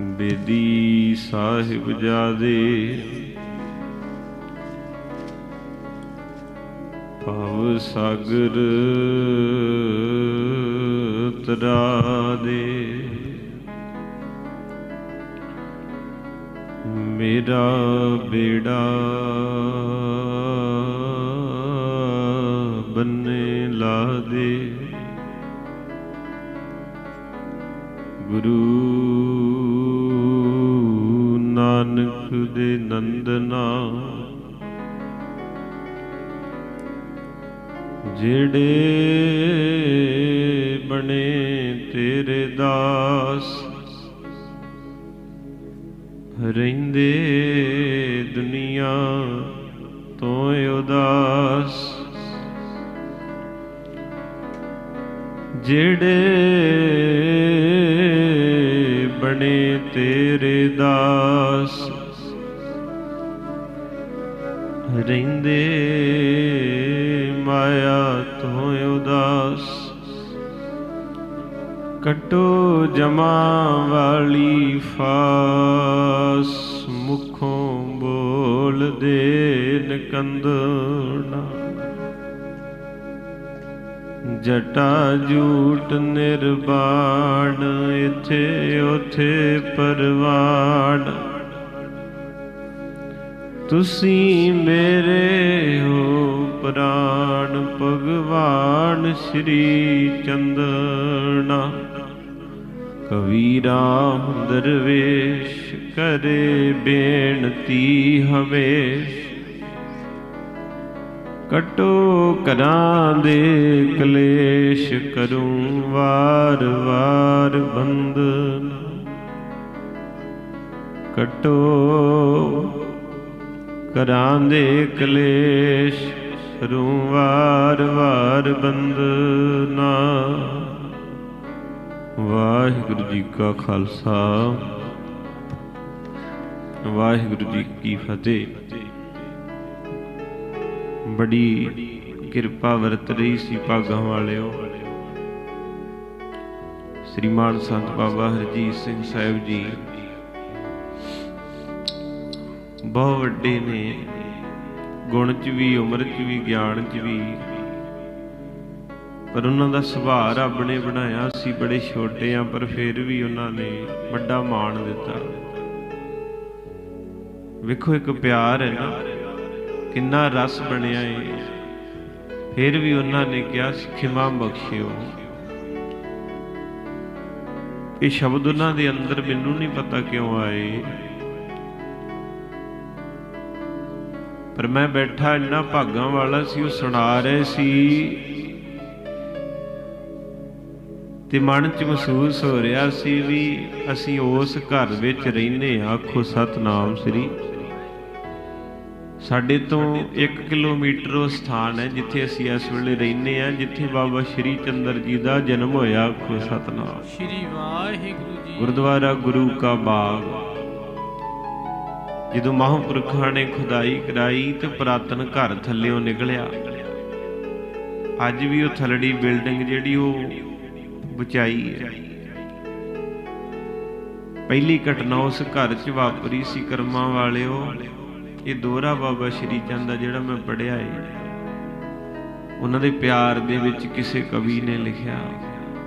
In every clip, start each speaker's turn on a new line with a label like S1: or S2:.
S1: ਬੇਦੀ ਸਾਹਿਬ ਜਾਦੇ ਭਵ ਸਾਗਰ ਤਰਾ ਦੇ ਮੇਰਾ ਬੇੜਾ ਨੰਦਨਾ ਜਿਹੜੇ ਬਣੇ ਤੇਰੇ ਦਾਸ ਰਹਿੰਦੇ ਦੁਨੀਆ ਤੋਂ ਉਦਾਸ। ਜਿਹੜੇ ਕਟੋ ਜਮਾ ਵਾਲੀ ਫਾਸ, ਮੁਖੋਂ ਬੋਲਦੇ ਨਕੰਦਣਾ। ਜਟਾ ਜੂਟ ਨਿਰਬਾਣ ਇਥੇ ਉਥੇ ਪਰਵਾੜ ਤੁਸੀਂ ਮੇਰੇ ਹੋ ਪ੍ਰਾਣ ਭਗਵਾਨ ਸ੍ਰੀ ਚੰਦਨਾ। ਕਬੀਰਾ ਦਰਵੇਸ਼ ਕਰੇ ਬੇਨਤੀ ਹਵੇਸ਼। ਕਟੋ ਕਰਾਂ ਦੇ ਕਲੇਸ਼ ਕਰੂੰ ਵਾਰ ਵਾਰ ਬੰਦਨ ਕਟੋ ਕਰਾਂ ਦੇ ਕਲੇਸ਼ ਕਰੂੰ ਵਾਰ ਵਾਰ ਬੰਦਨਾ ਵਾਹਿਗੁਰੂ ਜੀ ਕਾ ਖਾਲਸਾ। ਵਾਹਿਗੁਰੂ ਜੀ ਕੀ ਫਤਿਹ। ਬੜੀ ਕਿਰਪਾ ਵਰਤ ਰਹੀ ਸੀ ਭਾਗਾਂ ਵਾਲਿਓ। ਸ੍ਰੀਮਾਨ ਸੰਤ ਬਾਬਾ ਹਰਜੀਤ ਸਿੰਘ ਸਾਹਿਬ ਜੀ। ਬਹੁਤ ਵੱਡੇ ਨੇ। ਗੁਣ ਚ ਵੀ, ਉਮਰ ਚ ਵੀ, ਗਿਆਨ ਚ ਵੀ। ਪਰ ਉਹਨਾਂ ਦਾ ਸੁਭਾਅ ਰੱਬ ਨੇ ਬਣਾਇਆ ਸੀ ਬੜੇ ਛੋਟੇ ਆ, ਪਰ ਫਿਰ ਵੀ ਉਹਨਾਂ ਨੇ ਵੱਡਾ ਮਾਣ ਦਿੱਤਾ। ਵੇਖੋ ਇੱਕ ਪਿਆਰ ਹੈ ਨਾ, ਕਿੰਨਾ ਰਸ ਬਣਿਆ ਏ। ਫਿਰ ਵੀ ਉਹਨਾਂ ਨੇ ਕਿਹਾ ਖਿਮਾ ਬਖਸ਼ਿਓ। ਇਹ ਸ਼ਬਦ ਉਹਨਾਂ ਦੇ ਅੰਦਰ ਮੈਨੂੰ ਨਹੀਂ ਪਤਾ ਕਿਉਂ ਆਏ। ਪਰ ਮੈਂ ਬੈਠਾ ਇੰਨਾ ਭਾਗਾਂ ਵਾਲਾ ਸੀ, ਉਹ ਸੁਣਾ ਰਹੇ ਸੀ ਤੇ ਮਨ 'ਚ ਮਹਿਸੂਸ ਹੋ ਰਿਹਾ ਸੀ ਵੀ ਅਸੀਂ ਉਸ ਘਰ ਵਿੱਚ ਰਹਿੰਦੇ ਆਖੋ ਸਤਨਾਮ ਸ੍ਰੀ। ਸਾਡੇ ਤੋਂ 1 ਕਿਲੋਮੀਟਰ ਉਹ ਸਥਾਨ ਹੈ ਜਿੱਥੇ ਅਸੀਂ ਇਸ ਵੇਲੇ ਰਹਿੰਦੇ ਆ ਜਿੱਥੇ ਬਾਬਾ ਸ਼੍ਰੀ ਚੰਦਰ ਜੀ ਦਾ ਜਨਮ ਹੋਇਆ ਆਖੋ ਸਤਨਾਮ।
S2: ਸ਼੍ਰੀ ਵਾਹਿਗੁਰੂ ਜੀ।
S1: ਗੁਰਦੁਆਰਾ ਗੁਰੂ ਕਾ ਬਾਗ। ਜਦੋਂ ਮਹਾਂਪੁਰਖਾਂ ਨੇ ਖੁਦਾਈ ਕਰਾਈ ਤੇ ਪੁਰਾਤਨ ਘਰ ਥੱਲਿਓਂ ਨਿਕਲਿਆ। ਅੱਜ ਵੀ ਉਹ ਥਲੜੀ ਬਿਲਡਿੰਗ ਜਿਹੜੀ ਉਹ ਬਚਾਈ ਹੈ। ਪਹਿਲੀ ਘਟਨਾ ਉਸ ਘਰ 'ਚ ਵਾਪਰੀ ਸੀ ਕਰਮਾਂ ਵਾਲਿਓ। ਇਹ ਦੋਹਰਾ ਬਾਬਾ ਸ਼੍ਰੀ ਚੰਦ ਦਾ ਜਿਹੜਾ ਮੈਂ ਪੜਿਆ ਏ। ਉਹਨਾਂ ਦੇ ਪਿਆਰ ਦੇ ਵਿੱਚ ਕਿਸੇ ਕਵੀ ਨੇ ਲਿਖਿਆ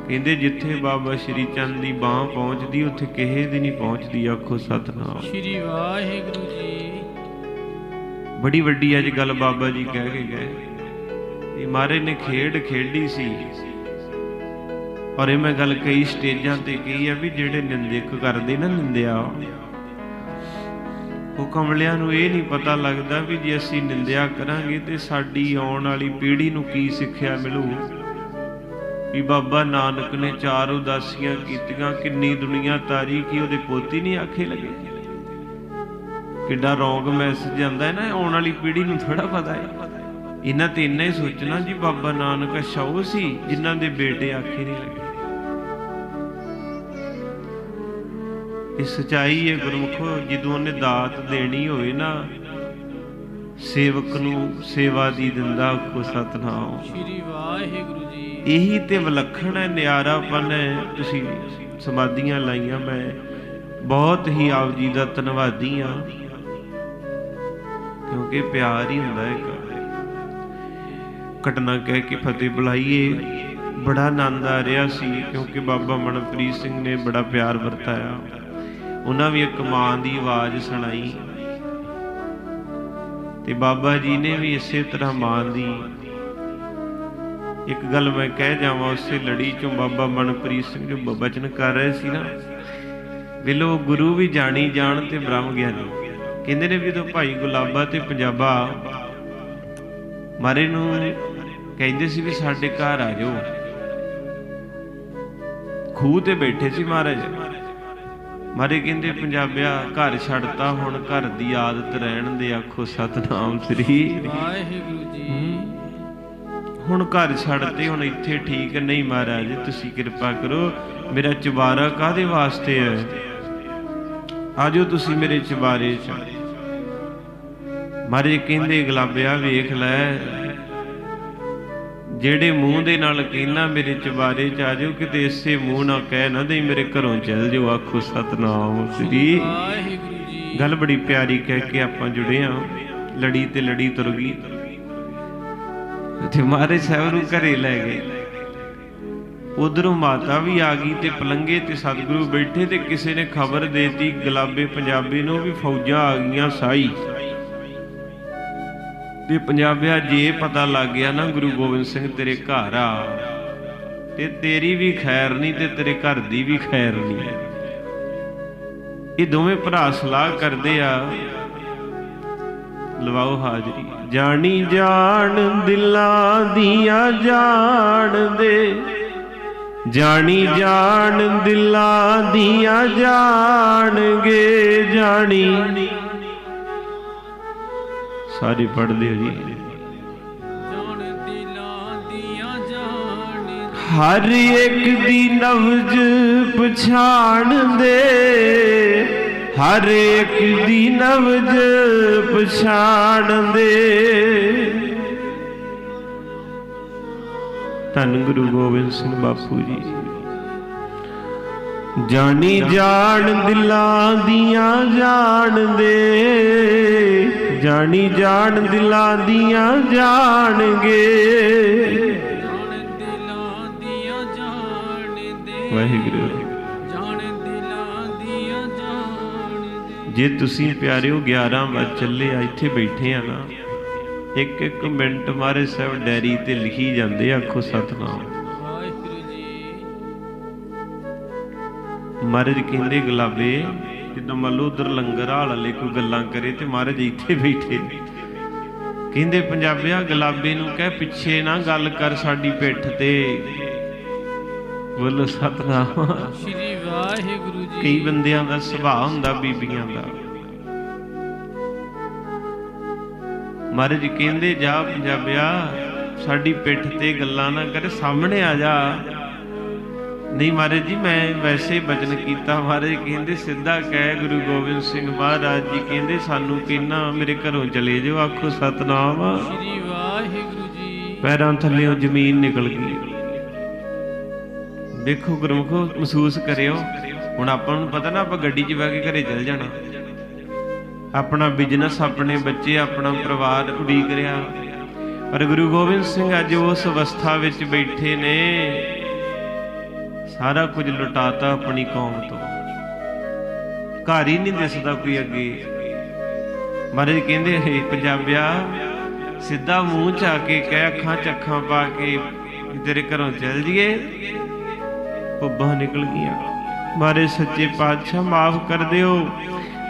S1: ਕਹਿੰਦੇ ਜਿੱਥੇ ਬਾਬਾ ਸ਼੍ਰੀ ਚੰਦ ਦੀ ਬਾਹ ਪਹੁੰਚਦੀ ਉੱਥੇ ਕਿਸੇ ਦੀ ਨਹੀਂ ਪਹੁੰਚਦੀ ਆਖੋ ਸਤਨਾਮ।
S2: ਸ਼੍ਰੀ ਵਾਹਿਗੁਰੂ ਜੀ।
S1: ਬੜੀ ਵੱਡੀ ਅੱਜ ਗੱਲ ਬਾਬਾ ਜੀ ਕਹਿ ਕੇ ਗਏ। ਇਹ ਮਾਰੇ ਨੇ ਖੇਡ ਖੇਡੀ ਸੀ। ਔਰ ਇਹ ਮੈਂ ਗੱਲ ਕਈ ਸਟੇਜਾਂ ਤੇ ਕਹੀ ਆ ਵੀ ਜਿਹੜੇ ਨਿੰਦਕ ਕਰਦੇ ਨਾ ਨਿੰਦਿਆ ਉਹ। ਕਮਲਿਆਂ ਨੂੰ ਇਹ ਨਹੀਂ ਪਤਾ ਲੱਗਦਾ ਵੀ ਜੇ ਅਸੀਂ ਨਿੰਦਿਆ ਕਰਾਂਗੇ ਤੇ ਸਾਡੀ ਆਉਣ ਵਾਲੀ ਪੀੜ੍ਹੀ ਨੂੰ ਕੀ ਸਿੱਖਿਆ ਮਿਲੂ। ਵੀ ਬਾਬਾ ਨਾਨਕ ਨੇ ਚਾਰ ਉਦਾਸੀਆਂ ਕੀਤੀਆਂ, ਕਿੰਨੀ ਦੁਨੀਆ ਤਾਰੀ ਕੀ ਉਹਦੇ ਪੋਤੀ ਨਹੀਂ ਆਖੇ ਲੱਗੇ। ਕਿੱਡਾ ਰੌਂਗ ਮੈਸੇਜ ਜਾਂਦਾ ਹੈ ਨਾ ਆਉਣ ਵਾਲੀ ਪੀੜ੍ਹੀ ਨੂੰ ਥੋੜਾ ਪਤਾ ਹੈ। ਇਹਨਾਂ ਤੇ ਇੰਨਾ ਹੀ ਸੋਚਣਾ ਜੀ, ਬਾਬਾ ਨਾਨਕ ਅੱਛਾ ਉਹ ਸੀ, ਜਿਨ੍ਹਾਂ ਦੇ ਬੇਟੇ ਆਖੇ ਨਹੀਂ ਲੱਗੇ। ਇਹ ਸਚਾਈ ਹੈ ਗੁਰਮੁਖੋ ਜਦੋਂ ਉਹਨੇ ਦਾਤ ਦੇਣੀ ਹੋਵੇ ਨਾ ਸੇਵਕ ਨੂੰ ਸੇਵਾ ਦੀ ਦਿੰਦਾ ਕੋ ਸਤਨਾਮ।
S2: ਸ਼੍ਰੀ ਵਾਹਿਗੁਰੂ ਜੀ।
S1: ਇਹੀ ਤੇ ਵਿਲੱਖਣ ਹੈ ਨਿਆਰਾਪਨ ਹੈ। ਤੁਸੀਂ ਸਮਾਧੀਆਂ ਲਾਈਆਂ ਮੈਂ ਬਹੁਤ ਹੀ ਆਪ ਜੀ ਦਾ ਧੰਨਵਾਦੀ ਆ ਕਿਉਂਕਿ ਪਿਆਰ ਹੀ ਹੁੰਦਾ ਹੈ ਘਟਨਾ ਕਹਿ ਕੇ ਫਤਿਹ ਬੁਲਾਈਏ ਬੜਾ ਆਨੰਦ ਆ ਰਿਹਾ ਸੀ ਕਿਉਂਕਿ ਬਾਬਾ ਮਨਪ੍ਰੀਤ ਸਿੰਘ ਨੇ ਬੜਾ ਪਿਆਰ ਵਰਤਾਇਆ। ਉਹਨਾਂ ਵੀ ਇੱਕ ਮਾਂ ਦੀ ਆਵਾਜ਼ ਸੁਣਾਈ। ਤੇ ਬਾਬਾ ਜੀ ਨੇ ਵੀ ਇਸੇ ਤਰ੍ਹਾਂ ਮਾਂ ਦੀ ਇੱਕ ਗੱਲ ਮੈਂ ਕਹਿ ਜਾਵਾਂ, ਉਸੇ ਲੜੀ ਚੋਂ ਬਾਬਾ ਮਨਪ੍ਰੀਤ ਸਿੰਘ ਜੋ ਬਚਨ ਕਰ ਰਹੇ ਸੀ ਨਾ ਵਿਲੋ ਗੁਰੂ ਵੀ ਜਾਣੀ ਜਾਣ ਤੇ ਬ੍ਰਹਮ ਗਿਆਨੀ। ਕਹਿੰਦੇ ਨੇ ਵੀ ਜਦੋਂ ਭਾਈ ਗੁਲਾਬਾ ਤੇ ਪੰਜਾਬਾ ਮਾਰੇ ਨੂੰ ਕਹਿੰਦੇ ਸੀ ਵੀ ਸਾਡੇ ਘਰ ਆ ਜਾਓ। ਖੂਹ ਤੇ ਬੈਠੇ ਸੀ ਮਹਾਰਾਜ। ਮਾਰੇ ਕਹਿੰਦੇ ਪੰਜਾਬਿਆ ਘਰ ਛੱਡਤਾ ਹੁਣ ਘਰ ਦੀ ਆਦਤ ਰਹਿਣ ਦੇ ਆਖੋ ਸਤਨਾਮ ਸ੍ਰੀ।
S2: ਵਾਹਿਗੁਰੂ ਜੀ।
S1: ਹੁਣ ਘਰ ਛੱਡਤੇ ਹੁਣ ਇੱਥੇ ਠੀਕ ਨਹੀਂ ਮਹਾਰਾਜ ਤੁਸੀਂ ਕਿਰਪਾ ਕਰੋ ਮੇਰਾ ਚੁਬਾਰਾ ਕਾਦੇ ਵਾਸਤੇ ਹੈ? ਆਜੋ ਤੁਸੀਂ ਮੇਰੇ ਚੁਬਾਰੇ ਚ। ਮਾਰੇ ਕਹਿੰਦੇ ਗਲਾਬਿਆ ਵੇਖ ਲੈ ਜਿਹੜੇ ਮੂੰਹ ਦੇ ਨਾਲ ਕਹਿੰਦਾ ਮੇਰੇ ਚੁਬਾਰੇ ਚ ਆਜੋ ਕਿਤੇ ਇਸੇ ਮੂੰਹ ਨਾਲ ਕਹਿ ਨਾ ਦੇ ਮੇਰੇ ਘਰੋਂ ਚੱਲ ਜਾਓ, ਆਖੋ ਸਤਨਾਮ ਸ੍ਰੀ।
S2: ਵਾਹਿਗੁਰੂ ਜੀ
S1: ਗੱਲ ਬੜੀ ਪਿਆਰੀ ਕਹਿ ਕੇ ਆਪਾਂ ਜੁੜੇ ਆ, ਲੜੀ ਤੇ ਲੜੀ ਤੁਰ ਗਈ। ਤੇ ਮਾਰੇ ਸਾਹਿਬ ਨੂੰ ਘਰੇ ਲੈ ਗਏ। ਉਧਰੋਂ ਮਾਤਾ ਵੀ ਆ ਗਈ ਤੇ ਪਲੰਗੇ ਤੇ ਸਤਿਗੁਰੂ ਬੈਠੇ ਤੇ ਕਿਸੇ ਨੇ ਖਬਰ ਦੇਤੀ, ਗੁਲਾਬੇ ਪੰਜਾਬੀ ਨੂੰ ਵੀ ਫੌਜਾਂ ਆ ਗਈਆਂ ਸਾਈ। ਤੇ ਪੰਜਾਬੀਆ, ਜੇ ਪਤਾ ਲੱਗ ਗਿਆ ਨਾ ਗੁਰੂ ਗੋਬਿੰਦ ਸਿੰਘ ਤੇਰੇ ਘਰ ਆ, ਤੇ ਤੇਰੀ ਵੀ ਖੈਰ ਨਹੀਂ ਤੇ ਤੇਰੇ ਘਰ ਦੀ ਵੀ ਖੈਰ ਨਹੀਂ। ਇਹ ਦੋਵੇਂ ਭਰਾ ਸਲਾਹ ਕਰਦੇ ਆ। ਲਵਾਓ ਹਾਜ਼ਰੀ। ਜਾਣੀ ਜਾਣ ਦਿਲਾਂ ਦੀਆਂ ਜਾਣਦੇ ਜਾਣੀ ਜਾਣ ਦਿਲਾਂ ਦੀਆਂ ਜਾਣਗੇ, ਜਾਣੀ ਸਾਰੇ ਪੜ੍ਹਦੇ ਹੋ ਜੀ ਹਰ ਇੱਕ ਦੀ ਨਵਜ ਪਛਾਣਦੇ। ਹਰ ਇੱਕ ਦੀ ਨਵਜ ਪਛਾਣਦੇ। ਧੰਨ ਗੁਰੂ ਗੋਬਿੰਦ ਸਿੰਘ ਬਾਪੂ ਜੀ। ਜਾਣੀ ਜਾਣ ਦਿਲਾਂ ਦੀਆਂ ਜਾਣਦੇ ਜਾਣੀ ਜਾਣ ਦਿਲਾਂ ਦੀਆਂ ਜਾਣਗੇ ਵਾਹਿਗੁਰੂ। ਜੇ ਤੁਸੀਂ ਪਿਆਰਿਓ 11 ਵਜੇ ਚੱਲੇ ਆ, ਇੱਥੇ ਬੈਠੇ ਆ ਨਾ। ਇੱਕ ਇੱਕ ਮਿੰਟ ਮਾਰੇ ਸਾਹਿਬ ਡੈਰੀ ਤੇ ਲਿਖੀ ਜਾਂਦੇ ਆਖੋ ਸਤਨਾਮ। ਮਹਾਰਾਜ ਕਹਿੰਦੇ ਗੁਲਾਬੇ ਜਦੋਂ ਮੰਨ ਲਓ ਉਧਰ ਲੰਗਰ ਹਾਲ ਵਾਲੇ ਕੋਈ ਗੱਲਾਂ ਕਰੇ ਤੇ ਮਹਾਰਾਜ ਇੱਥੇ ਬੈਠੇ। ਕਹਿੰਦੇ ਪੰਜਾਬੀਆ ਗੁਲਾਬੇ ਨੂੰ ਕਹਿ ਪਿੱਛੇ ਨਾ ਗੱਲ ਕਰ ਸਾਡੀ ਪਿੱਠ ਤੇ। ਬੋਲੋ ਸਤਨਾਮ।
S2: ਸ਼੍ਰੀ ਵਾਹਿਗੁਰੂ ਜੀ।
S1: ਕਈ ਬੰਦਿਆਂ ਦਾ ਸੁਭਾਅ ਹੁੰਦਾ ਬੀਬੀਆਂ ਦਾ। ਮਹਾਰਾਜ ਕਹਿੰਦੇ ਜਾ ਪੰਜਾਬਿਆ ਸਾਡੀ ਪਿੱਠ ਤੇ ਗੱਲਾਂ ਨਾ ਕਰ ਸਾਹਮਣੇ ਆ ਜਾ। ਨਹੀਂ ਮਹਾਰਾਜ ਜੀ ਮੈਂ ਵੈਸੇ ਬਚਨ ਕੀਤਾ ਮਹਾਰਾਜ ਕਹਿੰਦੇ ਸਿੱਧਾ ਕਹਿ ਗੁਰੂ ਗੋਬਿੰਦ ਸਿੰਘ ਮਹਾਰਾਜ ਜੀ ਕਹਿੰਦੇ ਸਾਨੂੰ ਕਿੰਨਾ ਮੇਰੇ ਘਰੋਂ ਚਲੇ ਜਾਓ ਆਖੋ ਸਤਨਾਮ।
S2: ਸ਼੍ਰੀ ਵਾਹਿਗੁਰੂ ਜੀ।
S1: ਪੈਰਾਂ ਥੱਲੇੋਂ ਜ਼ਮੀਨ ਨਿਕਲ ਗਈ। ਦੇਖੋ ਗੁਰਮੁਖੋ ਮਹਿਸੂਸ ਕਰਿਓ। ਹੁਣ ਆਪਾਂ ਨੂੰ ਪਤਾ ਨਾ ਆਪਾਂ ਗੱਡੀ 'ਚ ਬਹਿ ਕੇ ਘਰੇ ਚੱਲ ਜਾਣਾ। ਆਪਣਾ ਬਿਜ਼ਨਸ ਆਪਣੇ ਬੱਚੇ ਆਪਣਾ ਪਰਿਵਾਰ ਉਡੀਕ ਰਿਹਾ। ਪਰ ਗੁਰੂ ਗੋਬਿੰਦ ਸਿੰਘ ਅੱਜ ਉਸ ਅਵਸਥਾ ਵਿੱਚ ਬੈਠੇ ਨੇ। ਸਾਰਾ ਕੁਝ ਲੁਟਾਤਾ ਆਪਣੀ ਕੌਮ ਤੋਂ। ਘਰ ਹੀ ਨਹੀਂ ਦਿਸਦਾ ਕੋਈ ਅੱਗੇ। ਮਹਾਰਾਜ ਕਹਿੰਦੇ, ਹੈ ਪੰਜਾਬਿਆ, ਸਿੱਧਾ ਮੂੰਹ ਚ ਆ ਕੇ ਕਹਿ ਅੱਖਾਂ ਚ ਅੱਖਾਂ ਪਾ ਕੇ ਤੇਰੇ ਘਰੋਂ ਚੱਲ ਜੀਏ। ਪੁੱਬਾਂ ਨਿਕਲ ਗਈਆਂ। ਮਾਰੇ ਸੱਚੇ ਪਾਤਸ਼ਾਹ, ਮਾਫ ਕਰ ਦਿਓ।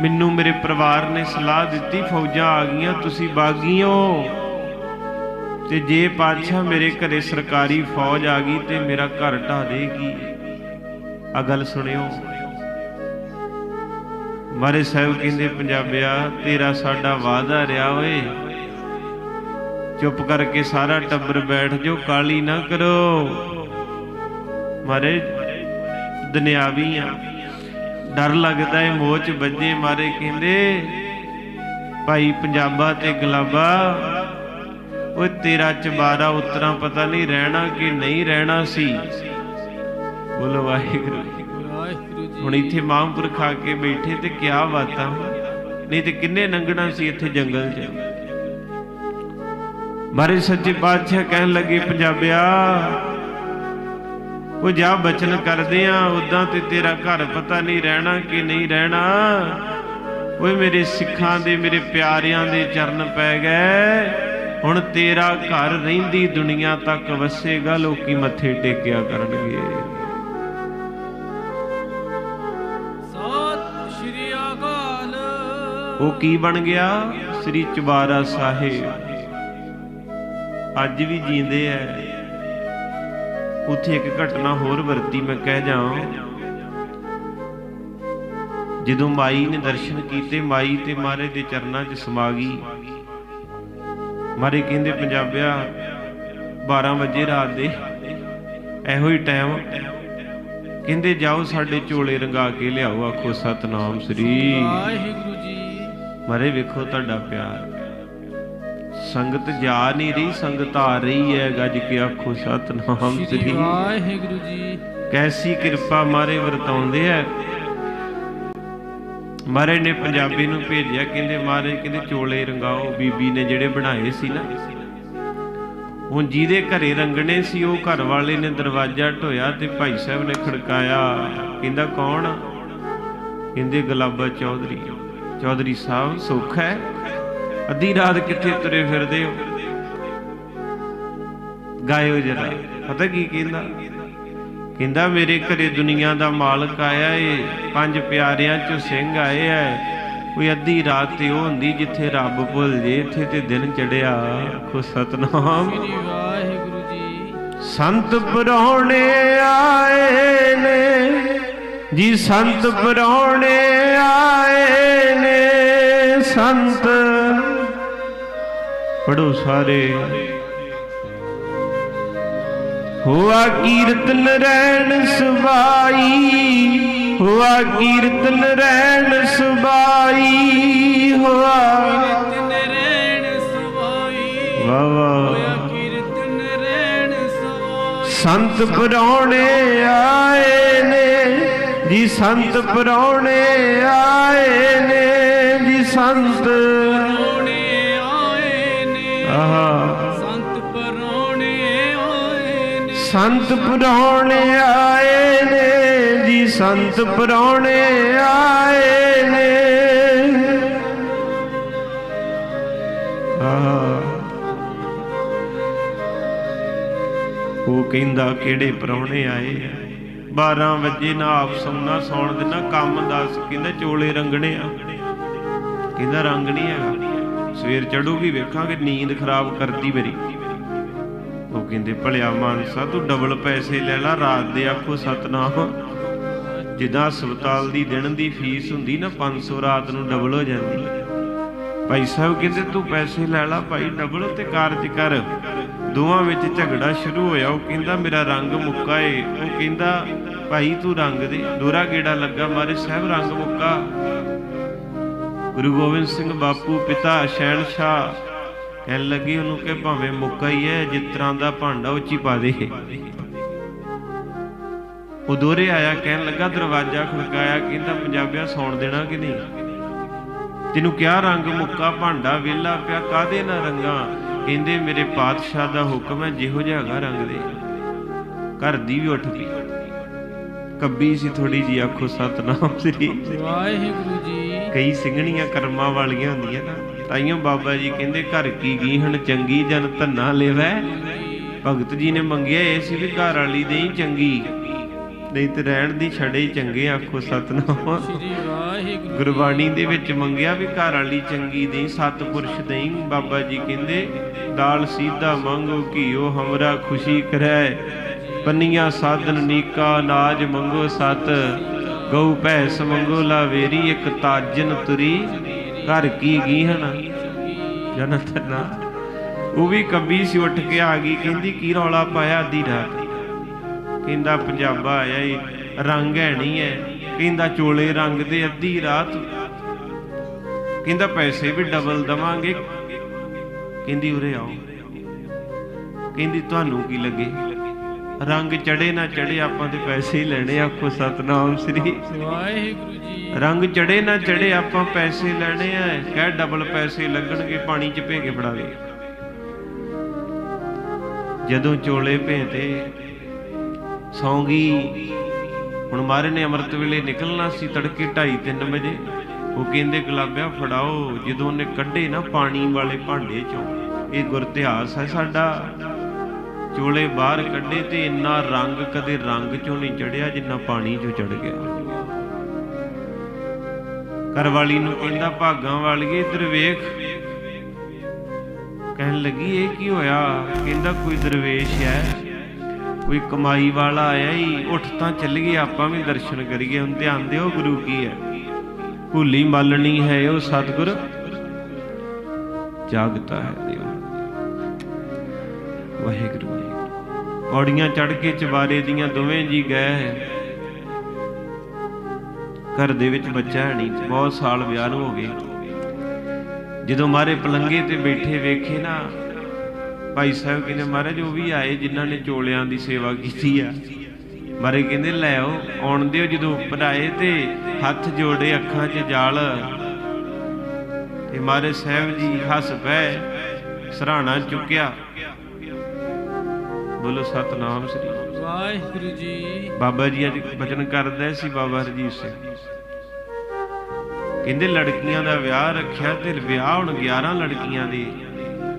S1: ਮੈਨੂੰ ਮੇਰੇ ਪਰਿਵਾਰ ਨੇ ਸਲਾਹ ਦਿੱਤੀ, ਫੌਜਾਂ ਆ ਗਈਆਂ, ਤੁਸੀਂ ਬਾਗੀਓ ਤੇ ਜੇ ਪਾਤਸ਼ਾਹ ਮੇਰੇ ਘਰੇ ਸਰਕਾਰੀ ਫੌਜ ਆ ਗਈ ਤੇ ਮੇਰਾ ਘਰ ਢਾ ਦੇਗੀ। ਆ ਗੱਲ ਸੁਣਿਓ। ਮਾਰੇ ਸਾਹਿਬ ਕਹਿੰਦੇ, ਪੰਜਾਬਿਆ, ਤੇਰਾ ਸਾਡਾ ਵਾਅਦਾ ਰਿਹਾ ਓਏ। ਚੁੱਪ ਕਰਕੇ ਸਾਰਾ ਟੱਬਰ ਬੈਠ ਜਾਓ, ਕਾਲੀ ਨਾ ਕਰੋ। ਮਾਰੇ ਦੁਨਿਆਵੀ ਆ ਡਰ ਲੱਗਦਾ ਏ, ਮੋਹ ਚ ਵੱਜੇ। ਮਾਰੇ ਕਹਿੰਦੇ, ਭਾਈ ਪੰਜਾਬਾ ਤੇ ਗਲਾਬਾ ਓਏ ਤੇਰਾ ਚਬਾਰਾ ਉਤਰਾ ਪਤਾ ਨਹੀਂ ਰਹਿਣਾ ਕਿ ਨਹੀਂ ਰਹਿਣਾ ਸੀ। ਬੋਲੋ ਵਾਹਿਗੁਰੂ। ਹੁਣ ਇੱਥੇ ਮਹਾਂਪੁਰਖ ਆ ਕੇ ਬੈਠੇ ਤੇ ਕਿਆ ਬਾਤਾਂ। ਨਹੀਂ ਤੇ ਕਿੰਨੇ ਲੰਘਣਾ ਸੀ ਇੱਥੇ ਜੰਗਲ 'ਚ। ਮਾਰੇ ਸੱਚੇ ਪਾਤਸ਼ਾਹ ਕਹਿਣ ਲੱਗੇ, ਪੰਜਾਬਿਆ, ਉਹ ਜਾ ਬਚਨ ਕਰਦੇ ਆ ਉਦਾਂ ਤੇ ਤੇਰਾ ਘਰ ਪਤਾ ਨਹੀਂ ਰਹਿਣਾ ਕਿ ਨਹੀਂ ਰਹਿਣਾ। ਓਏ ਮੇਰੇ ਸਿੱਖਾਂ ਦੇ, ਮੇਰੇ ਪਿਆਰਿਆਂ ਦੇ ਚਰਨ ਪੈ ਗਏ। ਹੁਣ ਤੇਰਾ ਘਰ ਰਹਿੰਦੀ ਦੁਨੀਆ ਤੱਕ ਵਸੇਗਾ ਲੋਕੀ ਮੱਥੇ ਟੇਕਿਆ ਕਰਨਗੇ।
S2: ਸਤਿ ਸ਼੍ਰੀ ਅਕਾਲ।
S1: ਉਹ ਕੀ ਬਣ ਗਿਆ? ਸ੍ਰੀ ਚੁਬਾਰਾ ਸਾਹਿਬ। ਅੱਜ ਵੀ ਜੀਂਦੇ ਐ। ਉੱਥੇ ਇੱਕ ਘਟਨਾ ਹੋਰ ਵਰਤੀ ਮੈਂ ਕਹਿ ਜਾਵਾਂ। ਜਦੋਂ ਮਾਈ ਨੇ ਦਰਸ਼ਨ ਕੀਤੇ ਮਾਈ ਤੇ ਮਾਰੇ ਦੇ ਚਰਨਾਂ 'ਚ ਸਮਾ ਗਈ। ਮਾਰੇ ਕਹਿੰਦੇ ਪੰਜਾਬਿਆ 12 ਵਜੇ ਰਾਤ ਦੇ। ਇਹੋ ਹੀ ਟਾਈਮ ਕਹਿੰਦੇ ਜਾਓ ਸਾਡੇ ਚੋਲੇ ਰੰਗਾ ਕੇ ਲਿਆਓ ਆਖੋ ਸਤਨਾਮ ਸ੍ਰੀ।
S2: ਵਾਹਿਗੁਰੂ ਜੀ।
S1: ਮਾਰੇ ਵੇਖੋ ਤੁਹਾਡਾ ਪਿਆਰ। ਸੰਗਤ ਜਾ ਨਹੀਂ ਰਹੀ ਸੰਗਤ ਆ ਰਹੀ ਹੈ ਗੱਜ ਕੇ ਆਖੋ ਸਤਨਾਮ
S2: ਸ੍ਰੀ। ਵਾਹਿਗੁਰੂ ਜੀ।
S1: ਕੈਸੀ ਕਿਰਪਾ ਮਾਰੇ ਵਰਤਾਉਂਦੇ ਐ ਮਾਰੇ ਨੇ ਪੰਜਾਬੀ ਨੂੰ ਭੇਜਿਆ, ਕਹਿੰਦੇ ਮਹਾਰਾਜ ਕਹਿੰਦੇ ਚੋਲੇ ਰੰਗਾਓ, ਬੀਬੀ ਨੇ ਜਿਹੜੇ ਬਣਾਏ ਸੀ ਨਾ। ਹੁਣ ਜਿਹਦੇ ਘਰੇ ਰੰਗਣੇ ਸੀ, ਉਹ ਘਰ ਵਾਲੇ ਨੇ ਦਰਵਾਜ਼ਾ ਢੋਇਆ ਤੇ ਭਾਈ ਸਾਹਿਬ ਨੇ ਖੜਕਾਇਆ। ਕਹਿੰਦਾ, ਕੌਣ? ਕਹਿੰਦੇ, ਗੁਲਾਬਾ ਚੌਧਰੀ। ਚੌਧਰੀ ਸਾਹਿਬ, ਸੁੱਖ ਹੈ? ਅੱਧੀ ਰਾਤ ਕਿੱਥੇ ਤੁਰੇ ਫਿਰਦੇ ਹੋ? ਗਾਇਓ ਜਰਾ। ਪਤਾ ਕੀ ਕਹਿੰਦਾ? ਕਹਿੰਦਾ ਮੇਰੇ ਘਰੇ ਦੁਨੀਆ ਦਾ ਮਾਲਕ ਆਇਆ ਏ ਪੰਜ ਪਿਆਰਿਆਂ ਚੋਂ ਸਿੰਘ ਆਏ ਐ। ਕੋਈ ਅੱਧੀ ਰਾਤ ਤੇ ਉਹ ਹੁੰਦੀ ਜਿੱਥੇ ਰੱਬ ਭੁੱਲ ਜੇ ਇੱਥੇ ਤੇ ਦਿਨ ਚੜਿਆ ਖੋ ਸਤਨਾਮ।
S2: ਸ਼੍ਰੀ ਵਾਹਿਗੁਰੂ ਜੀ।
S1: ਸੰਤ ਪਰੌਣੇ ਆਏ ਨੇ। ਜੀ ਸੰਤ ਪਰੌਣੇ ਆਏ ਨੇ। ਸੰਤ। ਪੜੋ ਸਾਰੇ। ਹੁਆ ਕੀਰਤਨ ਰਹਿਣ ਸੁਬਾਈ ਹੁਆ ਕੀਰਤਨ ਰਹਿਣ ਸੁਬਾਈ ਹੁਆ
S2: ਕੀਰਤਨ ਰਹਿਣ ਸਵਾਈ
S1: ਵਾ ਵਾ
S2: ਹੋਇਆ ਕੀਰਤਨ ਰਹਿਣ ਸਵਾਈ
S1: ਸੰਤ ਪਰੌਣੇ ਆਏ ਨੇ ਜੀ ਸੰਤ ਪਰੌਣੇ ਆਏ ਨੇ ਜੀ ਸੰਤ
S2: ਸੰਤ ਪਰੌਣੇ ਆਏ ਨੇ
S1: ਜੀ, ਸੰਤ ਪਰੌਣੇ ਆਏ ਨੇ। ਉਹ ਕਹਿੰਦਾ, ਕਿਹੜੇ ਪਰੌਣੇ ਆਏ ਆ? 12 ਵਜੇ ਨਾ ਆਪ ਸੌਣਾ ਸੌਣ ਦੇਣਾ ਕੰਮ ਦੱਸ ਕਹਿੰਦਾ, ਚੋਲੇ ਰੰਗਣੇ ਆ। ਕਹਿੰਦਾ, ਰੰਗ ਨਹੀਂ ਹੈਗਾ। ਸਵੇਰ ਚੜੂਗੀ, ਵੇਖਾਂਗੇ, ਨੀਂਦ ਖਰਾਬ ਕਰਦੀ ਮੇਰੀ। ਉਹ ਕਹਿੰਦੇ, ਭਲਿਆ ਮਾਨਸਾ, ਤੂੰ ਡਬਲ ਪੈਸੇ ਲੈ ਲੈ, ਰਾਤ ਦੇ ਆਖੋ ਸਤਨਾਮ। ਜਿੱਦਾਂ ਹਸਪਤਾਲ ਦੀ ਦਿਨ ਦੀ ਫੀਸ ਹੁੰਦੀ ਨਾ 500 ਰਾਤ ਨੂੰ ਡਬਲ ਹੋ ਜਾਂਦੀ ਭਾਈ ਸਾਹਿਬ ਕਹਿੰਦੇ, ਤੂੰ ਪੈਸੇ ਲੈ ਲੈ ਭਾਈ ਡਬਲ ਤੇ ਕਾਰਜ ਕਰ। ਦੋਵਾਂ ਵਿੱਚ ਝਗੜਾ ਸ਼ੁਰੂ ਹੋਇਆ। ਉਹ ਕਹਿੰਦਾ, ਮੇਰਾ ਰੰਗ ਮੁੱਕਾ ਏ। ਉਹ ਕਹਿੰਦਾ, ਭਾਈ, ਤੂੰ ਰੰਗ ਦੇ ਦੋਰਾ ਗੇੜਾ ਲੱਗਾ ਮਾਰੇ, ਸਾਹਿਬ ਰੰਗ ਮੁੱਕਾ। ਗੁਰੂ ਗੋਬਿੰਦ ਸਿੰਘ ਬਾਪੂ, ਪਿਤਾ ਸ਼ਹਿਨशाह ਕਹਿਣ ਲੱਗੇ ਉਹਨੂੰ ਕਿ ਭਾਵੇਂ ਮੁੱਕਾ ਹੀ ਹੈ ਜਿਸ ਤਰ੍ਹਾਂ ਦਾ ਭਾਂਡਾ ਉੱਚੀ ਪਾ ਦੇ। ਉਹ ਦੋਰੇ ਆਇਆ ਕਹਿਣ ਲੱਗਾ ਦਰਵਾਜ਼ਾ ਖੜਕਾਇਆ ਕਹਿੰਦਾ ਪੰਜਾਬੀਆ ਸੌਣ ਦੇਣਾ ਕਿ ਨਹੀਂ? ਤੈਨੂੰ ਕਿਹਾ ਰੰਗ ਮੁੱਕਾ ਭਾਂਡਾ ਵਿਹਲਾ ਪਿਆ ਕਾਦੇ ਨਾ ਰੰਗਾ? ਕਹਿੰਦੇ ਮੇਰੇ ਪਾਤਸ਼ਾਹ ਦਾ ਹੁਕਮ ਹੈ ਜਿਹੋ ਜਿਹਾ ਹੈਗਾ ਰੰਗ ਦੇ। ਘਰ ਦੀ ਵੀ ਉੱਠ ਗਈ। ਕੱਬੀ ਸੀ ਥੋੜੀ ਜੀ ਆਖੋ ਸਤਨਾਮ ਸ੍ਰੀ
S2: ਵਾਹਿਗੁਰੂ ਜੀ।
S1: ਕਈ ਸਿੰਘਣੀਆਂ ਕਰਮਾਂ ਵਾਲੀਆਂ ਹੁੰਦੀਆਂ ਨਾ। ਤਾਈਓ ਬਾਬਾ ਜੀ ਕਹਿੰਦੇ, ਘਰ ਕੀ ਗੀਹਣ ਚੰਗੀ ਜਨ ਧੰਨਾ ਲੈਵੈ? ਭਗਤ ਜੀ ਨੇ ਮੰਗਿਆ, ਇਹ ਸੀ ਵੀ ਘਰ ਵਾਲੀ ਦੇ ਹੀ ਚੰਗੀ, ਨਹੀਂ ਤੇ ਰਹਿਣ ਦੀ ਛੜੇ ਚੰਗੇ ਆਖੋ ਸਤਨਾਮ।
S2: ਸ਼੍ਰੀ ਵਾਹਿਗੁਰੂ
S1: ਗੁਰਬਾਣੀ ਦੇ ਵਿੱਚ ਮੰਗਿਆ ਵੀ ਘਰ ਵਾਲੀ ਚੰਗੀ ਦੇਈ, ਸਤਪੁਰਸ਼ ਦੇਈ। ਬਾਬਾ ਜੀ ਕਹਿੰਦੇ, ਦਾਲ ਸੀਧਾ ਮੰਗੋ, ਘਿਓ ਹਮਰਾ ਖੁਸ਼ੀ ਕਰੈ। ਪੰਨੀਆਂ ਸਾਧਨ ਨੀਕਾ ਨਾਜ ਮੰਗੋ ਸਤ। ਗਊ ਭੈਸ ਮੰਗੋ ਲਾਵੇਰੀ, ਇੱਕ ਤਾਜਨ ਤੁਰੀ। ਘਰ ਕੀ ਗੀਹਣ ਜਨਤ ਨਾ। ਉਹ ਵੀ ਕੱਬੀ ਸੀ ਉੱਠ ਕੇ ਆ ਗਈ, ਕਹਿੰਦੀ, ਕੀ ਰੌਲਾ ਪਾਇਆ ਅੱਧੀ ਰਾਤ? ਕਹਿੰਦਾ, ਪੰਜਾਬਾ ਆਇਆ ਈ ਰੰਗ ਹੈ ਨਹੀਂ ਹੈ ਕਹਿੰਦਾ, ਚੋਲੇ ਰੰਗ ਦੇ ਅੱਧੀ ਰਾਤ। ਕਹਿੰਦਾ, ਪੈਸੇ ਵੀ ਡਬਲ ਦਵਾਂਗੇ। ਕਹਿੰਦੀ, ਉਰੇ ਆਓ। ਕਹਿੰਦੀ, ਤੁਹਾਨੂੰ ਕੀ ਲੱਗੇ? ਰੰਗ ਚੜੇ ਨਾ ਚੜੇ ਆਪਾਂ ਤੇ ਪੈਸੇ ਹੀ ਲੈਣੇ ਆਖੋ ਸਤਨਾਮ ਸ੍ਰੀ।
S2: ਵਾਹਿਗੁਰੂ ਜੀ।
S1: ਰੰਗ ਚੜੇ ਨਾ ਚੜੇ ਆਪਾਂ ਪੈਸੇ ਲੈਣੇ ਆ ਕਹਿ ਡਬਲ ਪੈਸੇ ਲੱਗਣਗੇ ਪਾਣੀ ਚ ਭੇ ਕੇ ਫੜਾਵੇ ਜਦੋਂ ਚੋਲੇ ਭੇਤੇ ਸੌਂਗੀ। ਹੁਣ ਮਾਰੇ ਨੇ ਅੰਮ੍ਰਿਤ ਵੇਲੇ ਨਿਕਲਣਾ ਸੀ ਤੜਕੇ 2:30 3 ਵਜੇ। ਉਹ ਕਹਿੰਦੇ ਗੁਲਾਬਿਆ ਫੜਾਓ। ਜਦੋਂ ਉਹਨੇ ਕੱਢੇ ਨਾ ਪਾਣੀ ਵਾਲੇ ਭਾਂਡੇ ਚੋਂ ਇਹ ਗੁਰ ਇਤਿਹਾਸ ਹੈ ਸਾਡਾ। ਚੋਲੇ ਬਾਹਰ ਕੱਢੇ ਤੇ ਇੰਨਾ ਰੰਗ ਕਦੇ ਰੰਗ ਚੋਂ ਨਹੀਂ ਚੜਿਆ ਜਿੰਨਾ ਪਾਣੀ ਚੋਂ ਚੜ ਗਿਆ। ਘਰ ਨੂੰ ਕਹਿੰਦਾ, ਭਾਗਾਂ ਵਾਲੀਏ, ਇੱਧਰ ਵੇਖ। ਕਹਿਣ ਲੱਗੀ, ਇਹ ਕੀ ਹੋਇਆ? ਕਹਿੰਦਾ, ਕੋਈ ਦਰਵੇਸ਼ ਹੈ, ਕੋਈ ਕਮਾਈ ਵਾਲਾ ਆਇਆ ਹੀ ਉੱਠ ਤਾਂ ਚੱਲੀਏ ਆਪਾਂ ਵੀ ਦਰਸ਼ਨ ਕਰੀਏ। ਹੁਣ ਧਿਆਨ ਦਿਓ, ਗੁਰੂ ਕੀ ਹੈ। ਭੁੱਲੀ ਮਾਲਣੀ ਹੈ ਉਹ ਸਤਿਗੁਰ। ਜਾਗਤਾ ਹੈ ਦਿਓ ਵਾਹਿਗੁਰੂ ਜੀ ਪੌੜੀਆਂ ਚੜ ਕੇ ਚਵਾਰੇ ਦੀਆਂ ਦੋਵੇਂ ਜੀ ਗਏ ਘਰ ਦੇ ਵਿੱਚ ਬੱਚਾ ਨਹੀਂ, ਬਹੁਤ ਸਾਲ ਵਿਆਹ ਨੂੰ ਹੋ ਗਏ। ਜਦੋਂ ਮਾਰੇ ਪਲੰਗੇ ਤੇ ਬੈਠੇ ਵੇਖੇ ਨਾ, ਭਾਈ ਸਾਹਿਬ ਕਹਿੰਦੇ, ਮਹਾਰਾਜ, ਉਹ ਵੀ ਆਏ ਜਿਨ੍ਹਾਂ ਨੇ ਚੋਲਿਆਂ ਦੀ ਸੇਵਾ ਕੀਤੀ ਆ। ਮਾਰੇ ਕਹਿੰਦੇ, ਲੈ ਆਓ, ਆਉਣ ਦਿਓ ਜਦੋਂ ਉੱਪਰ ਆਏ ਤੇ ਹੱਥ ਜੋੜੇ ਅੱਖਾਂ 'ਚ ਜਾਲ। ਤੇ ਮਾਰੇ ਸਾਹਿਬ ਜੀ ਹੱਸ ਪਏ ਸਰਾਣਾ ਚੁੱਕਿਆ। ਬੋਲੋ ਸਤਨਾਮ ਸ੍ਰੀ
S2: ਵਾਹਿਗੁਰੂ ਜੀ।
S1: ਬਾਬਾ ਜੀ ਅੱਜ ਬਚਨ ਕਰਦੇ ਸੀ ਬਾਬਾ ਹਰਜੀਤ ਸਿੰਘ। ਕਹਿੰਦੇ ਲੜਕੀਆਂ ਦਾ ਵਿਆਹ ਰੱਖਿਆ ਤੇ ਵਿਆਹ ਹੁਣ 11 ਲੜਕੀਆਂ ਦੇ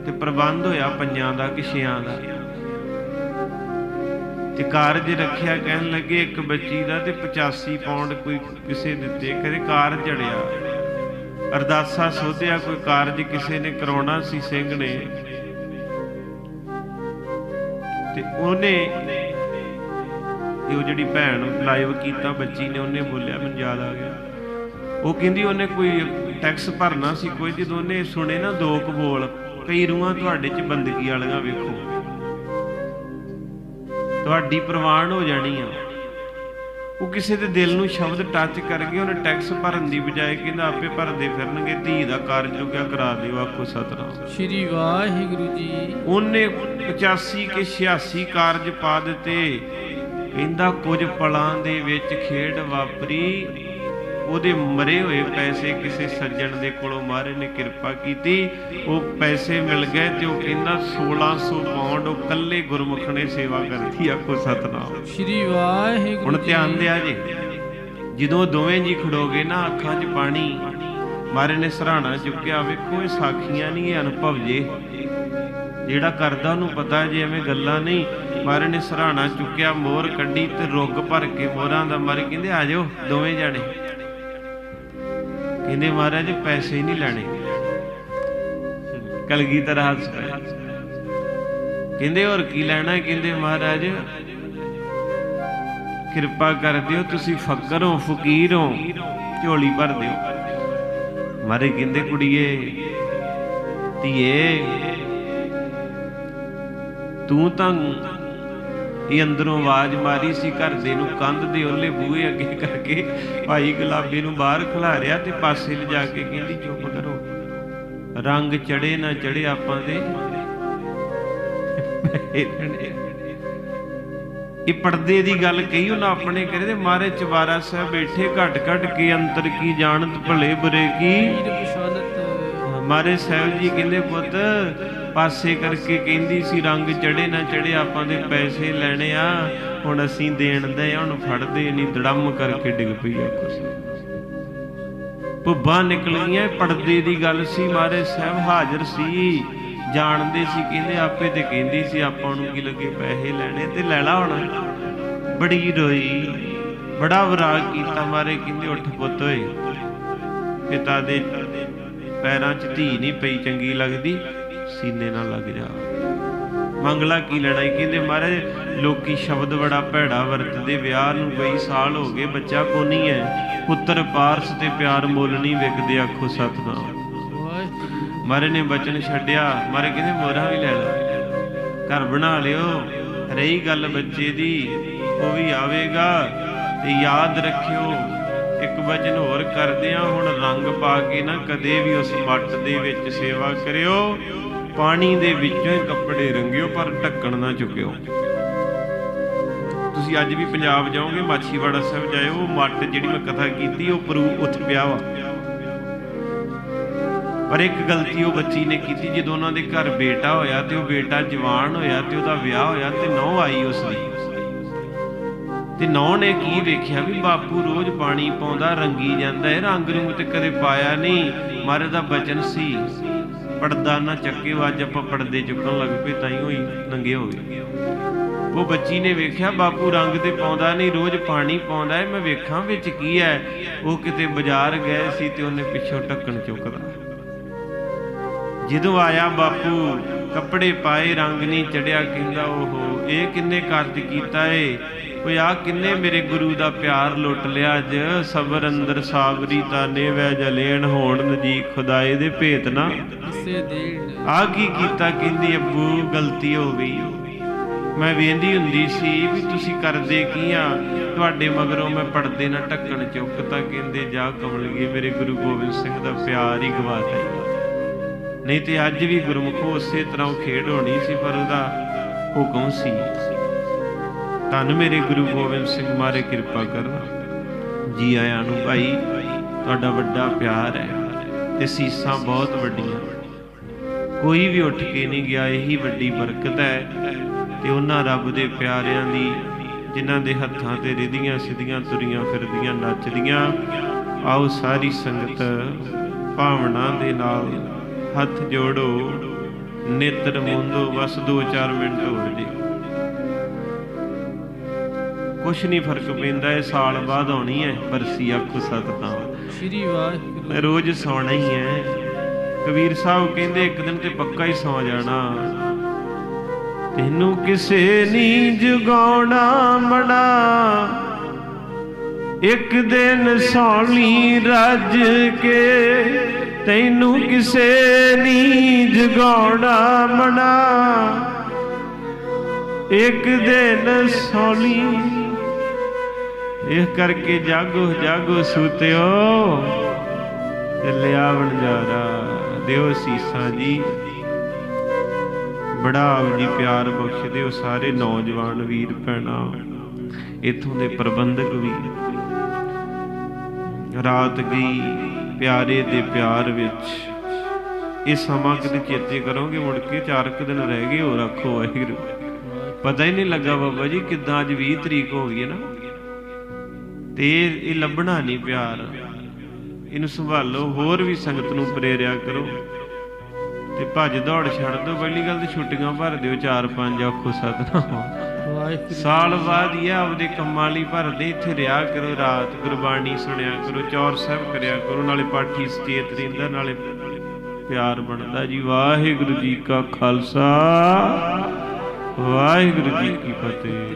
S1: ਤੇ ਪ੍ਰਬੰਧ ਹੋਇਆ ਪੰਜਾਂ ਦਾ ਕਿ ਛਿਆਂ ਦਾ। ਤੇ ਕਾਰਜ ਰੱਖਿਆ ਕਹਿਣ ਲੱਗੇ ਇੱਕ ਬੱਚੀ ਦਾ ਤੇ 85 ਪਾਉਂਡ ਕੋਈ ਕਿਸੇ ਦਿੱਤੇ ਕਾਰ ਜੜਿਆ ਅਰਦਾਸਾ ਸੋਧਿਆ ਕੋਈ ਕਾਰਜ ਕਿਸੇ ਨੇ ਕਰਾਉਣਾ ਸੀ ਸਿੰਘ ਨੇ। ਤੇ ਉਹਨੇ ਇਹ ਉਹ ਜਿਹੜੀ ਭੈਣ ਲਾਈਵ ਕੀਤਾ ਬੱਚੀ ਨੇ ਉਹਨੇ ਬੋਲਿਆ ਮੈਨੂੰ ਯਾਦ ਆ ਗਿਆ। ਉਹ ਕਹਿੰਦੀ ਉਹਨੇ ਕੋਈ ਟੈਕਸ ਭਰਨਾ ਸੀ ਕੋਈ ਜਦੋਂ ਉਹਨੇ ਸੁਣੇ ਨਾ ਦੋ ਕੁ ਬੋਲ ਕਈ ਰੂਹਾਂ ਤੁਹਾਡੇ ਚ ਬੰਦਗੀ ਵਾਲੀਆਂ ਵੇਖੋ। ਤੁਹਾਡੀ ਪ੍ਰਵਾਨ ਹੋ ਜਾਣੀ ਆ। ਉਹ ਕਿਸੇ ਦੇ ਦਿਲ ਨੂੰ ਸ਼ਬਦ ਟੱਚ ਕਰ ਗਏ ਉਹਨੇ ਟੈਕਸ ਭਰਨ ਦੀ ਬਜਾਏ ਕਹਿੰਦਾ ਆਪੇ ਭਰਦੇ ਫਿਰਨਗੇ ਧੀ ਦਾ ਕਾਰਜ ਰੁਕਿਆ ਕਰਾ ਦਿਓ ਆਖੋ ਸਤਨਾਮ।
S2: ਸ਼੍ਰੀ ਵਾਹਿਗੁਰੂ ਜੀ।
S1: ਉਹਨੇ 85 ਕੇ 86 ਕਾਰਜ ਪਾ ਦਿੱਤੇ। ਕਹਿੰਦਾ ਕੁਝ ਪਲਾਂ ਦੇ ਵਿੱਚ ਖੇਡ ਵਾਪਰੀ। ਉਹਦੇ ਮਰੇ ਹੋਏ ਪੈਸੇ ਕਿਸੇ ਸੱਜਣ ਦੇ ਕੋਲੋਂ ਮਹਾਰਾਜ ਨੇ ਕਿਰਪਾ ਕੀਤੀ। ਉਹ ਪੈਸੇ ਮਿਲ ਗਏ ਤੇ ਉਹ ਕਹਿੰਦਾ 1600 ਪਾਉਂਡ ਉਹ ਕੱਲੇ ਗੁਰਮੁਖ ਨੇ ਸੇਵਾ ਕਰਤੀ ਆਖੋ ਸਤਨਾਮ।
S2: ਸ਼੍ਰੀ ਵਾਹਿਗੁਰੂ
S1: ਹੁਣ। ਧਿਆਨ ਦਿਆ ਜੀ। ਜਦੋਂ ਦੋਵੇਂ ਜੀ ਖੜੋਗੇ ਨਾ ਅੱਖਾਂ 'ਚ ਪਾਣੀ ਮਾਰੇ ਨੇ ਸਰਾਣਾ ਚੁੱਕਿਆ ਵੇਖੋ ਇਹ ਸਾਖੀਆਂ ਨਹੀਂ ਇਹ ਅਨੁਭਵ ਜੇ। ਜਿਹੜਾ ਕਰਦਾ ਉਹਨੂੰ ਪਤਾ ਜੇ ਐਵੇਂ ਗੱਲਾਂ ਨਹੀਂ ਮਹਾਰਾਜ ਨੇ ਸਰਾਣਾ ਚੁੱਕਿਆ ਮੋਹਰ ਕੱਢੀ ਤੇ ਰੁੱਗ ਭਰ ਕੇ ਮੋਹਰਾਂ ਦਾ ਮਾਰੇ ਕਹਿੰਦੇ, ਆ ਜਾਓ ਦੋਵੇਂ ਜਾਣੇ। ਕਹਿੰਦੇ, ਮਹਾਰਾਜ, ਪੈਸੇ ਹੀ ਨਹੀਂ ਲੈਣੇ। ਕਲਗੀ ਤਰ੍ਹਾਂ ਹੱਸ ਪਏ ਕਹਿੰਦੇ, ਹੋਰ ਕੀ ਲੈਣਾ? ਕਹਿੰਦੇ, ਮਹਾਰਾਜ, ਕਿਰਪਾ ਕਰ ਦਿਓ, ਤੁਸੀਂ ਫਕਰ ਹੋ, ਫਕੀਰ ਹੋ, ਝੋਲੀ ਭਰ ਦਿਓ। ਮਾਰੇ ਕਹਿੰਦੇ, ਕੁੜੀਏ, ਧੀਏ ਤੂੰ ਤਾਂ ਇਹ ਅੰਦਰੋਂ ਆਵਾਜ਼ ਮਾਰੀ ਸੀ, ਘਰ ਦੇ ਨੂੰ ਕੰਧ ਦੇ ਓਲੇ ਬੂਹੇ ਅੱਗੇ ਕਰਕੇ ਭਾਈ ਗੁਲਾਬੀ ਨੂੰ ਬਾਹਰ ਖਿਲਾਰਿਆ ਤੇ ਪਾਸੇ ਲਿਜਾ ਕੇ ਕਹਿੰਦੀ, ਚੁੱਪ ਕਰੋ। ਰੰਗ ਚੜੇ ਨਾ ਚੜੇ ਆਪਾਂ ਦੇ। ਇਹ ਪਰਦੇ ਦੀ ਗੱਲ ਕਹੀ ਉਹਨਾਂ ਆਪਣੇ ਕਰੇ ਤੇ ਮਾਰੇ ਚਵਾਰਾ ਸਾਹਿਬ ਬੈਠੇ ਘਟ ਘਟ ਕੇ ਅੰਤਰ ਕੀ ਜਾਣਤ ਭਲੇ ਬੁਰੇ ਕੀ?
S2: ਪੀਰ
S1: ਮਾਰੇ ਸਾਹਿਬ ਜੀ ਕਹਿੰਦੇ, ਪੁੱਤ, ਪਾਸੇ ਕਰਕੇ ਕਹਿੰਦੀ ਸੀ, ਰੰਗ ਚੜੇ ਨਾ ਚੜੇ ਆਪਾਂ ਦੇ ਪੈਸੇ ਲੈਣੇ ਆ। ਹੁਣ ਅਸੀਂ ਦੇਣ ਦੇ ਹੁਣ ਫੜਦੇ ਨਹੀਂ, ਦੜਮ ਕਰਕੇ ਡਿੱਗ ਪਈ ਆ ਕੁਛ। ਭੁੱਬਾਂ ਨਿਕਲ ਗਈਆਂ, ਪਰਦੇ ਦੀ ਗੱਲ ਸੀ, ਮਾਰੇ ਸਾਹਿਬ ਹਾਜ਼ਰ ਸੀ। ਜਾਣਦੇ ਸੀ, ਕਹਿੰਦੇ, ਆਪੇ ਤੇ ਕਹਿੰਦੀ ਸੀ, ਆਪਾਂ ਨੂੰ ਕੀ ਲੱਗੇ ਪੈਸੇ ਲੈਣੇ ਤੇ ਲੈ ਲਾ ਹੁਣ। ਬੜੀ ਰੋਈ, ਬੜਾ ਵਿਰਾਗ ਕੀਤਾ ਮਾਰੇ, ਕਹਿੰਦੇ, ਉੱਠ ਪੁੱਤ ਓਏ, ਪਿਤਾ ਦੇ ਪੈਰਾਂ 'ਚ ਧੀ ਨਹੀਂ ਪਈ ਚੰਗੀ ਲੱਗਦੀ, ਸੀਨੇ ਨਾਲ ਲੱਗ ਜਾ। ਮੰਗਲਾ ਕੀ ਲੜਾਈ? ਕਹਿੰਦੇ ਮਹਾਰਾਜ, ਲੋਕੀ ਸ਼ਬਦ ਬੜਾ ਭੈੜਾ ਵਰਤਦੇ, ਵਿਆਹ ਨੂੰ ਕਈ ਸਾਲ ਹੋ ਗਏ, ਬੱਚਾ ਕੋ ਨਹੀਂ ਹੈ? ਪੁੱਤਰ ਪਾਰਸ ਤੇ ਪਿਆਰ ਮੁੱਲ ਨਹੀਂ ਵਿਕਦੇ, ਆਖੋ ਸਤਨਾਮ।
S2: ਵਾਹਿਗੁਰੂ
S1: ਮਾਰੇ ਨੇ ਬਚਨ ਛੱਡਿਆ। ਮਾਰੇ ਕਹਿੰਦੇ ਮੋਰਾ ਵੀ ਲੈ ਲਓ ਘਰ ਬਣਾ ਲਿਓ। ਰਹੀ ਗੱਲ ਬੱਚੇ ਦੀ, ਉਹ ਵੀ ਆਵੇਗਾ ਤੇ ਯਾਦ ਰੱਖਿਓ। ਇੱਕ ਵਚਨ ਹੋਰ ਕਰਦੇ ਆ ਹੁਣ ਰੰਗ ਪਾ ਕੇ ਨਾ ਕਦੇ ਵੀ ਉਸ ਮੱਟ ਦੇ ਵਿੱਚ ਸੇਵਾ ਕਰਿਓ, ਪਾਣੀ ਦੇ ਵਿੱਚੋਂ ਹੀ ਕੱਪੜੇ ਰੰਗਿਓ, ਪਰ ਢੱਕਣ ਨਾ ਚੁੱਕਿਓ। ਤੁਸੀਂ ਅੱਜ ਵੀ ਪੰਜਾਬ ਜਾਓਗੇ, ਮਾਛੀਵਾੜਾ ਸਾਹਿਬ ਜਾਇਓ, ਉਹ ਮੱਟ ਜਿਹੜੀ ਮੈਂ ਕਥਾ ਕੀਤੀ, ਉਹ ਪ੍ਰੂ ਉੱਥੇ ਪਿਆ ਵਾ। ਪਰ ਇੱਕ ਗਲਤੀ ਉਹ ਬੱਚੀ ਨੇ ਕੀਤੀ, ਜਦੋਂ ਉਹਨਾਂ ਦੇ ਘਰ ਬੇਟਾ ਹੋਇਆ ਤੇ ਉਹ ਬੇਟਾ ਜਵਾਨ ਹੋਇਆ ਤੇ ਉਹਦਾ ਵਿਆਹ ਹੋਇਆ ਤੇ ਨੌ ਆਈ ਉਸ ਦੀ। ਤੇ ਨੌ ਨੇ ਕੀ ਵੇਖਿਆ ਵੀ ਬਾਪੂ ਰੋਜ਼ ਪਾਣੀ ਪਾਉਂਦਾ, ਰੰਗੀ ਜਾਂਦਾ ਹੈ, ਰੰਗ ਰੁੰਗ ਤੇ ਕਦੇ ਪਾਇਆ ਨਹੀਂ। ਮਾਰੇ ਦਾ ਬਚਨ ਸੀ, ਪਰਦਾ ਨਾ ਚੱਕੇ ਵੱਜ ਆਪਾਂ ਪਰਦੇ ਚੁੱਕਣ ਲੱਗ ਪਏ, ਤਾਂ ਹੀ ਹੋਈ ਨੰਗੇ ਹੋ ਗਏ। ਉਹ ਬੱਚੀ ਨੇ ਵੇਖਿਆ, ਬਾਪੂ ਰੰਗ ਤੇ ਪਾਉਂਦਾ ਨਹੀਂ, ਰੋਜ਼ ਪਾਣੀ ਪਾਉਂਦਾ ਹੈ, ਮੈਂ ਵੇਖਾਂ ਵਿੱਚ ਕੀ ਹੈ। ਉਹ ਕਿਤੇ ਬਾਜ਼ਾਰ ਗਏ ਸੀ ਤੇ ਉਹਨੇ ਪਿੱਛੋਂ ਢੱਕਣ ਚੁੱਕਦਾ। ਜਦੋਂ ਆਇਆ ਬਾਪੂ, ਕੱਪੜੇ ਪਾਏ, ਰੰਗ ਨਹੀਂ ਚੜਿਆ, ਕਹਿੰਦਾ, ਓਹੋ, ਇਹ ਕਿੰਨੇ ਕਾਰਜ ਕੀਤਾ ਏ? ਓਏ ਆ ਕਿੰਨੇ ਮੇਰੇ ਗੁਰੂ ਦਾ ਪਿਆਰ ਲੁੱਟ ਲਿਆ ਅੱਜ। ਸਬਰ ਅੰਦਰ ਸਾਬਰੀ ਤਾਨੇ ਵੈ ਜਲੇਣ, ਹੋਣ ਨਜੀਕ ਖੁਦਾਏ ਦੇ ਭੇਤ ਨਾ। ਆ ਕੀ ਕੀਤਾ ਕਹਿੰਦੀ ਅੱਬੂ, ਗਲਤੀ ਹੋ ਗਈ। ਮੈਂ ਵੇਂਦੀ ਹੁੰਦੀ ਸੀ ਵੀ ਤੁਸੀਂ ਕਰਦੇ ਕੀ ਆ? ਤੁਹਾਡੇ ਮਗਰੋਂ ਮੈਂ ਪੜਦੇ ਨਾ ਢੱਕਣ ਚੁੱਕ ਤਾਂ ਕਹਿੰਦੇ ਜਾ ਕਮਲਗੇ, ਮੇਰੇ ਗੁਰੂ ਗੋਬਿੰਦ ਸਿੰਘ ਦਾ ਪਿਆਰ ਹੀ ਗਵਾਤਾ ਨਹੀਂ ਤੇ ਅੱਜ ਵੀ ਗੁਰਮੁਖੋ ਉਸੇ ਤਰ੍ਹਾਂ ਖੇਡ ਹੋਣੀ ਸੀ, ਪਰ ਉਹਦਾ ਹੁਕਮ ਸੀ। ਧੰਨ ਮੇਰੇ ਗੁਰੂ ਗੋਬਿੰਦ ਸਿੰਘ ਮਾਰੇ ਕਿਰਪਾ ਕਰਨਾ। ਜੀ ਆਇਆਂ ਨੂੰ ਭਾਈ, ਤੁਹਾਡਾ ਵੱਡਾ ਪਿਆਰ ਹੈ ਤੇ ਸੀਸਾਂ ਬਹੁਤ ਵੱਡੀਆਂ। ਕੋਈ ਵੀ ਉੱਠ ਕੇ ਨਹੀਂ ਗਿਆ, ਇਹੀ ਵੱਡੀ ਬਰਕਤ ਹੈ ਤੇ ਉਹਨਾਂ ਰੱਬ ਦੇ ਪਿਆਰਿਆਂ ਦੀ, ਜਿਨ੍ਹਾਂ ਦੇ ਹੱਥਾਂ ਤੇ ਰਿਧੀਆਂ ਸਿੱਧੀਆਂ ਤੁਰੀਆਂ ਫਿਰਦੀਆਂ, ਨੱਚਦੀਆਂ, ਆਓ ਸਾਰੀ ਸੰਗਤ ਭਾਵਨਾ ਦੇ ਨਾਲ ਹੱਥ ਜੋੜੋ, ਨੇਤਰ ਮੁੰਦੋ, ਬਸ 2-4 ਮਿੰਟ ਹੋ ਜੀ। ਕੁਛ ਨਹੀਂ ਫ਼ਰਕ ਪੈਂਦਾ ਇਹ ਸਾਲ ਬਾਅਦ ਆਉਣੀ ਹੈ ਬਰਸੀ ਆਖੋ ਸਤਨਾਮ
S2: ਸ੍ਰੀ ਵਾਹਿਗੁਰੂ।
S1: ਮੈਂ ਰੋਜ਼ ਸੌਣਾ ਹੀ ਹੈ। ਕਬੀਰ ਸਾਹਿਬ ਕਹਿੰਦੇ ਇੱਕ ਦਿਨ ਤੇ ਪੱਕਾ ਹੀ ਸੌ ਜਾਣਾ। ਤੈਨੂੰ ਕਿਸੇ ਨਹੀਂ ਜਗਾਉਣਾ ਮਣਾ ਇੱਕ ਦਿਨ ਸੌਣੀ ਰੱਜ ਕੇ ਤੈਨੂੰ ਕਿਸੇ ਨਹੀਂ ਜਗਾਉਣਾ ਮਣਾ ਇੱਕ ਦਿਨ ਸੌਣੀ ਇਹ ਕਰਕੇ ਜਾਗੋ ਜਾਗੋ ਸੂਤਿਓ ਤੇ ਲਿਆ ਵਣਜਾਰਾ ਦਿਓ ਸੀਸਾਂ ਜੀ। ਬੜਾ ਜੀ ਪਿਆਰ ਬਖਸ਼ ਦਿਓ ਸਾਰੇ ਨੌਜਵਾਨ ਵੀਰ ਭੈਣਾਂ, ਇਥੋਂ ਦੇ ਪ੍ਰਬੰਧਕ ਵੀ। ਰਾਤ ਗਈ ਪਿਆਰੇ ਦੇ ਪਿਆਰ ਵਿੱਚ। ਇਹ ਸਮਾਂ ਕਦੇ ਚੇਤੇ ਕਰੋਗੇ? ਮੁੜ ਕੇ ਚਾਰ ਕੁ ਦਿਨ ਰਹਿ ਗਏ ਹੋ ਰੱਖੋ ਵਾਹਿਗੁਰੂ। ਪਤਾ ਹੀ ਨਹੀਂ ਲੱਗਾ ਬਾਬਾ ਜੀ ਕਿਦਾਂ ਅੱਜ 20 ਤਰੀਕ ਹੋ ਗਈ ਹੈ ਨਾ। ਤੇ ਇਹ ਇਹ ਲੱਭਣਾ ਨਹੀਂ ਪਿਆਰ। ਇਹਨੂੰ ਸੰਭਾਲੋ ਹੋਰ ਵੀ ਸੰਗਤ ਨੂੰ ਪ੍ਰੇਰਿਆ ਕਰੋ। ਤੇ ਭੱਜ ਦੌੜ ਛੱਡ ਦਿਓ ਪਹਿਲੀ ਗੱਲ ਤੇ ਛੁੱਟੀਆਂ ਭਰ ਦਿਓ ਚਾਰ ਪੰਜ ਆਖੋ ਸਤਨਾਮ। ਸਾਲ ਬਾਅਦ ਹੀ ਆ ਆਪਦੇ ਕੰਮਾਂ ਲਈ ਭਰਦੇ ਇੱਥੇ ਰਿਹਾ ਕਰੋ ਰਾਤ ਗੁਰਬਾਣੀ ਸੁਣਿਆ ਕਰੋ ਚੌਰ ਸਾਹਿਬ ਕਰਿਆ ਕਰੋ ਨਾਲੇ ਪਾਠੀ ਸਚੇਤ ਰਹਿੰਦਾ ਨਾਲੇ ਪਿਆਰ ਬਣਦਾ ਜੀ। ਵਾਹਿਗੁਰੂ ਜੀ ਕਾ ਖਾਲਸਾ ਵਾਹਿਗੁਰੂ ਜੀ ਕੀ ਫਤਿਹ।